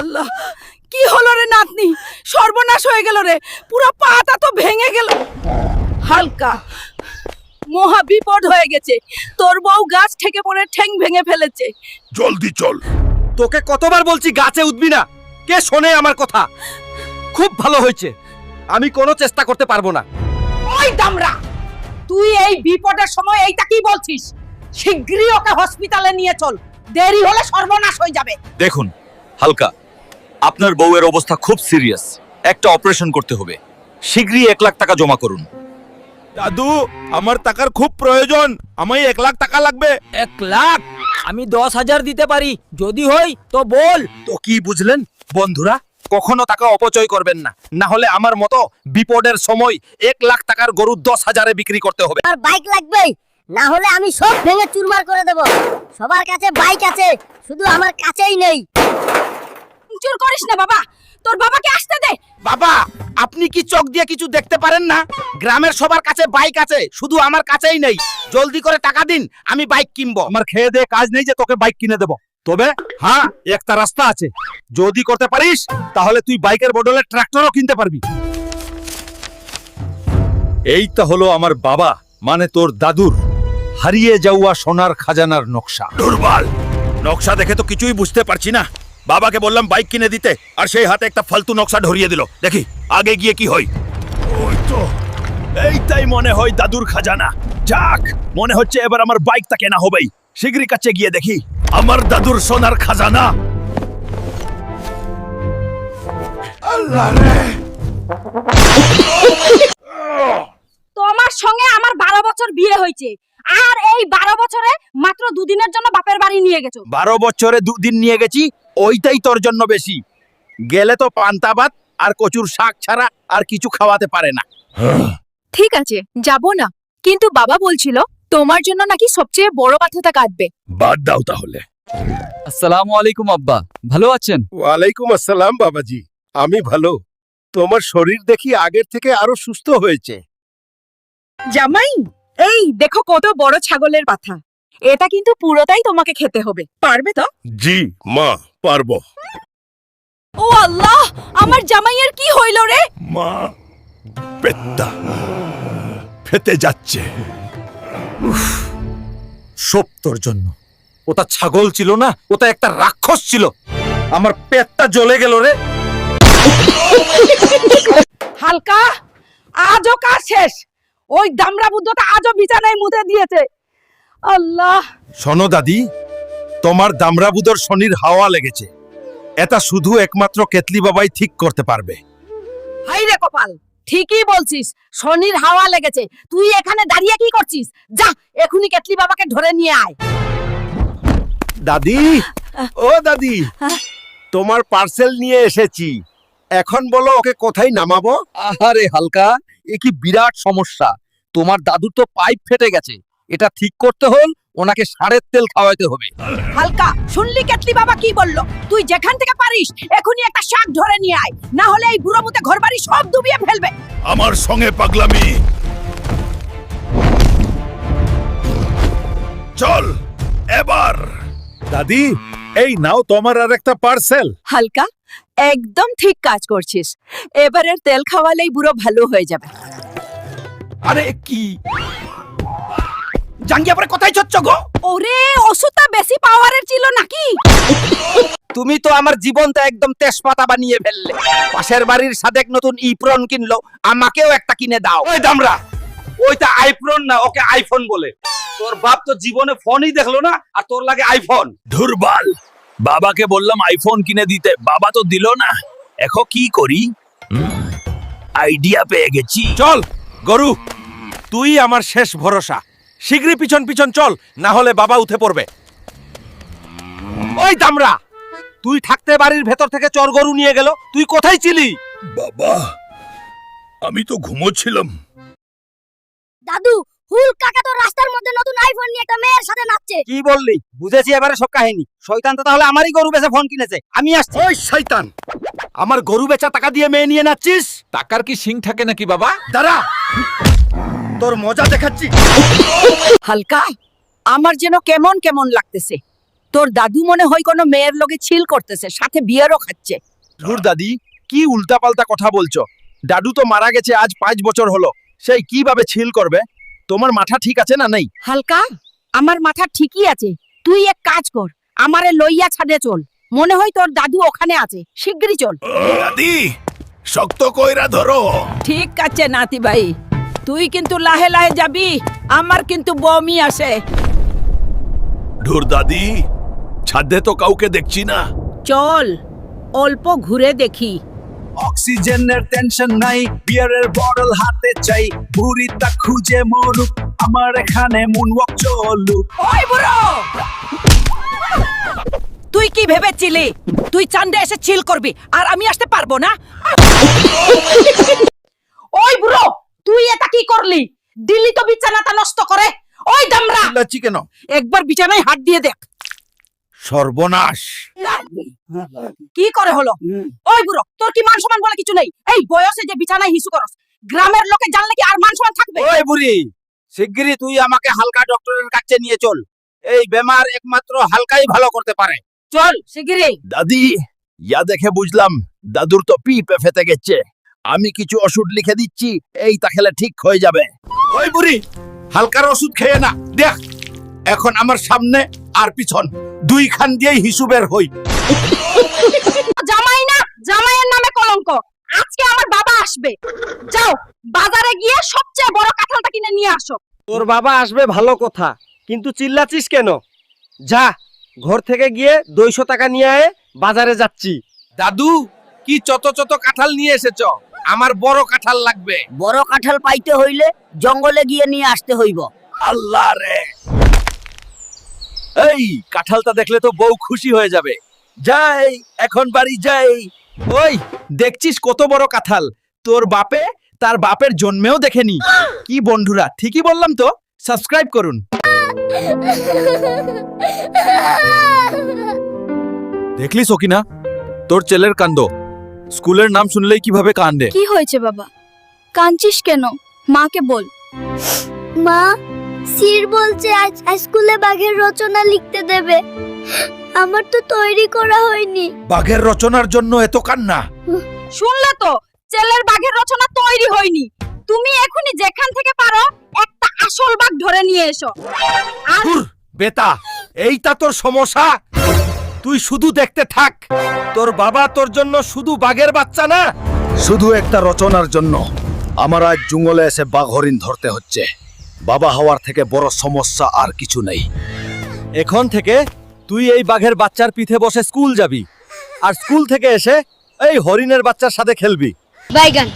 আল্লাহ কি হলো রে নাতনি? সর্বনাশ হয়ে গেল রে। পুরো পাটা তো ভেঙে গেল। হালকা মহা বিপদ হয়ে গেছে। তোর বউ গাছ থেকে পড়ে ঠ্যাং ভেঙে ফেলেছে। জলদি চল। তোকে কতবার বলছি গাছে উঠবি না। কে শোনে আমার কথা? খুব ভালো হয়েছে। আমি কোনো চেষ্টা করতে পারব না। ওই দামরা তুই এই বিপদের সময় এইটা কি বলছিস? শিগগিরই ওকে হসপিটালে নিয়ে চল। দেরি হলে সর্বনাশ হয়ে যাবে। দেখুন হালকা আপনার বউয়ের অবস্থা খুব সিরিয়াস। একটা অপারেশন করতে হবে। শীঘ্রই এক লাখ টাকা জমা করুন। দাদু আমার টাকার খুব প্রয়োজন। আমায় এক লাখ টাকা লাগবে। এক লাখ? আমি দশ হাজার দিতে পারি। যদি হই তো বল। তো কি বুঝলেন? বন্ধুরা কখনো টাকা অপচয় করবেন না। না হলে আমার মতো বিপদের সময় এক লাখ টাকার গরু দশ হাজারে বিক্রি করতে হবে। আর বাইক লাগবে। না হলে আমি সব ভেঙে চুরমার করে দেব। সবার কাছে বাইক আছে। শুধু আমার কাছেই নেই। চুর করিস না বাবা। তোর বাবাকে আসতে দে। বাবা আপনি কি চোখ দিয়ে কিছু দেখতে পারেন না? গ্রামের সবার কাছে বাইক আছে শুধু আমার কাছেই নেই। জলদি করে টাকা দিন আমি বাইক কিনবো। আমার খেয়ে দিয়ে কাজ নেই যে তোকে বাইক কিনে দেব। তবে হ্যাঁ একটা রাস্তা আছে। যদি করতে পারিস তাহলে তুই বাইকের বদলে ট্রাক্টরও কিনতে পারবি। এইটা হলো আমার বাবা মানে তোর দাদুর। হারিয়ে যাওয়া সোনার খাজানার নকশা। দুর্বল! নকশা দেখে তো কিছুই বুঝতে পারছি না। বাবাকে বললাম বাইক কিনে দিতে আর সেই হাতে একটা ফালতু নকশা ধরিয়ে দিল। দেখি আগে গিয়ে কি হয়। ওই তো এইটাই মনে হয় দাদুর খাজানা। যাক মনে হচ্ছে এবার আমার বাইকটা কেনা হবেই। শীঘ্রই কাছে গিয়ে দেখি। আমার দাদুর সোনার খাজানা। আল্লাহ রে। তোমার সঙ্গে আমার বারো বছর বিয়ে হয়েছে। আর এই বারো বছরে মাত্র দুদিনের জন্য বাপের বাড়ি নিয়ে গেছো। বারো বছরে দুদিন নিয়ে গেছি ওইটাই তোর জন্য বেশি। গেলে তো পান্তা ভাত আর কচুর শাক ছাড়া আর কিছু খাওয়াতে পারে না। ঠিক আছে যাব না। কিন্তু বাবা বলছিল তোমার জন্য নাকি সবচেয়ে বড় পাথরটা কাটবে। বাদ দাও তাহলে। আসসালামু আলাইকুম আব্বা। ভালো আছেন? ওয়ালাইকুম আসসালাম বাবাজি। আমি ভালো। তোমার শরীর দেখি আগের থেকে আরও সুস্থ হয়েছে। জামাই এই দেখো কত বড় ছাগলের পাথা। এটা কিন্তু পুরোটাই তোমাকে খেতে হবে। পারবে তো? জি মা পারব। ও আল্লাহ আমার জামাইয়ের কি হইল রে? মা পেত্তা ফেতে যাচ্ছে। সব তোর জন্য। ওটা ছাগল ছিল না ওটা একটা রাক্ষস ছিল। আমার পেটটা জ্বলে গেল রে। হালকা আজও কাজ শেষ। ওই দামরা বুদ্ধটা আজও বিছানায় মুতে দিয়েছে। আল্লাহ। শোনো দাদি তোমার দামরাবুদর শনির হাওয়া লেগেছে। এটা শুধু একমাত্র কেতলি বাবাই ঠিক করতে পারবে। হাই রে কপাল ঠিকই বলছিস শনির হাওয়া লেগেছে। তুই এখানে দাঁড়িয়ে কি করছিস? যা এখনই কেতলি বাবাকে ধরে নিয়ে আয়। দাদি ও দাদি তোমার পার্সেল নিয়ে এসেছি। এখন বলো ওকে কোথায় নামাবো? আহারে হালকা এ কি বিরাট সমস্যা। তোমার দাদুর তো পাইপ ফেটে গেছে। এটা ঠিক করতে হল ওনাকে সারের তেল খাওয়াইতে হবে। হালকা শুনলি কেতলি বাবা কি বলল? তুই যেখান থেকে পারিস এখনই একটা শাক ধরে নিয়ে আয়। না হলে এই বুড়ো মুতে ঘর বাড়ি সব ডুবিয়ে ফেলবে। আমার সঙ্গে পাগলামি। চল এবার। দাদি এই নাও তোমার আর একটা পার্সেল। হালকা একদম ঠিক কাজ করছিস। এবারের তেল খাওয়ালেই বুড়ো ভালো হয়ে যাবে। আরে কি? জাঙ্গিয়া পরে কোথায় চচ্ছ গো? ওরে ওষুধটা বেশি পাওয়ারের ছিল নাকি? তুমি তো আমার জীবনটা একদম তেজপাতা বানিয়ে ফেললে। পাশের বাড়ির সাদেক নতুন ইপ্রন কিনলো আমাকেও একটা কিনে দাও। ওই দামরা ওইটা আইপ্রন না ওকে আইফোন বলে। তোর বাপ তো জীবনে ফোনই দেখল না আর তোর লাগে আইফোন। ধুরবাল বাবাকে বললাম আইফোন কিনে দিতে বাবা তো দিল না। এখন কি করি? আইডিয়া পেয়ে গেছি। চল গরু তুই আমার শেষ ভরসা। শীঘ্রই পিছন পিছন চল না হলে বাবা উঠে পড়বে। ওই দামরা তুই থাকতে বাড়ির ভেতর থেকে চর গরু নিয়ে গেল তুই কোথায় ছিলি? বাবা আমি তো ঘুমোচ্ছিলাম। দাদু হুল কাকা তো রাস্তার মধ্যে নতুন আইফোন নিয়ে একটা মেয়ের সাথে নাচছে। কি বললি? বুঝেছি এবারে সব কাহিনী। শয়তান তো তাহলে আমারই গরু বেচে ফোন কিনেছে। আমি আসছি। ওই শয়তান! আমার গরু বেচা টাকা দিয়ে মেয়ে নিয়ে নাচছিস? টাকার কি সিং থাকে নাকি বাবা? দাঁড়া! তোর মজা দেখাচ্ছি। হালকা আমার যেন কেমন কেমন লাগতেছে। তোর দাদু মনে হয় কোনো মেয়ের লগে ছিল করতেছে সাথে বিয়ারও খাচ্ছে। ধুর দাদি কি উল্টাপাল্টা কথা বলছো? দাদু তো মারা গেছে আজ পাঁচ বছর হলো। সেই কীভাবে ছিল করবে? তোমার মাথা ঠিক আছে না নেই? হালকা আমার মাথা ঠিকই আছে। তুই এক কাজ কর আমারে লইয়া ছাদে চল। মনে হয় তোর দাদু ওখানে আছে। শিগগিরই চল। দাদি শক্ত কইরা ধরো। ঠিক আছে নাতি ভাই। তুই কিন্তু লাহে লাহে যাবি। আমার কিন্তু বমি আসে। ধুর দাদি ছাদে তো কাউকে দেখছি না। চল অল্প ঘুরে দেখি। অক্সিজেনের টেনশন নাই বিয়ারের বটল হাতে চাই। ভুরিটা খুঁজে মরুক আমার এখানে মুনওয়াক চলুক। ওই বুড়ো! তুই কি ভেবেছিলি? তুই চান্দে এসে চিল করবি আর আমি আসতে পারব না? ওই বুড়ো! কি করলি? দিল্লি তো বিছানাটা নষ্ট করে। ওই দামরা! চিল্লাচ্ছি কেন? একবার বিছানায় হাত দিয়ে দেখ। সর্বনাশ! কি করে হলো? ওই বুড়ো তোর কি মান সম্মান বলে কিছু নেই? এই বয়সে যে বিছানায় হিসু করস গ্রামের লোকে জানলে কি আর মান সম্মান থাকবে? ওই বুড়ি শিগগিরই তুই আমাকে হালকা ডক্টরের কাছে নিয়ে চল। এই বেমার একমাত্র হালকাই ভালো করতে পারে। চল শিগগিরই। দাদি ইয়া দেখে বুঝলাম দাদুর তো পিপে ফেতে গেছে। আমি কিছু ওষুধ লিখে দিচ্ছি এই তা খেলে ঠিক হয়ে যাবে। ওই বুড়ি হালকার ওষুধ খেয়ে না দেখ এখন আমার সামনে আর পিছন দুই খান দিয়েই হিসুবের হই। জামাই না জামাইয়ের নামে কলঙ্ক। আজকে আমার বাবা আসবে। যাও বাজারে গিয়ে সবচেয়ে বড় কাঁঠালটা কিনে নিয়ে আসো। তোর বাবা আসবে ভালো কথা কিন্তু চিল্লাচিস কেন? যা ঘর থেকে গিয়ে দুইশো টাকা নিয়ে আয় বাজারে যাচ্ছি। দাদু কি চত চত কাঁঠাল নিয়ে এসেছ? আমার বড় কাঁঠাল লাগবে। বড় কাঁঠাল পাইতে হইলে জঙ্গলে গিয়ে নিয়ে আসতে হইব। আল্লাহ রে। এই কাঁঠালটা দেখলে তো বউ খুশি হয়ে যাবে। যাই এখন বাড়ি যাই। ওই দেখছিস কত বড় কাঁঠাল? তোর বাপে তার বাপের জন্মেও দেখেনি। কি বন্ধুরা ঠিকই বললাম তো? সাবস্ক্রাইব করুন। দেখলি সকিনা? তোর ছেলের কান্দ স্কুলের নাম শুনলেই কীভাবে কান্দে? কি হয়েছে বাবা? কাঁদছিস কেন? মাকে বল। মা সির বলছে আজ স্কুলে বাঘের রচনা লিখতে দেবে। আমার তো তৈরি করা হয়নি। বাঘের রচনার জন্য এত কান্না? শুনলে তো? ছেলের বাঘের রচনা তৈরি হয়নি। তুমি এখনি যেখান থেকে পারো একটা আসল বাঘ ধরে নিয়ে এসো। আর বেটা এইটা তোর সমস্যা? তুই শুধু দেখতে থাক। তোর বাবা তোর জন্য শুধু বাঘের বাচ্চা না। শুধু একটা রচনার জন্য। আমার আজ জঙ্গলে এসে বাঘ হরিণ ধরতে হচ্ছে। বাবা হওয়ার থেকে বড় সমস্যা আর কিছু নেই। এখন থেকে তুই এই বাঘের বাচ্চার পিঠে বসে স্কুল যাবি। আর স্কুল থেকে এসে এই হরিণের বাচ্চার সাথে খেলবি। বাইগান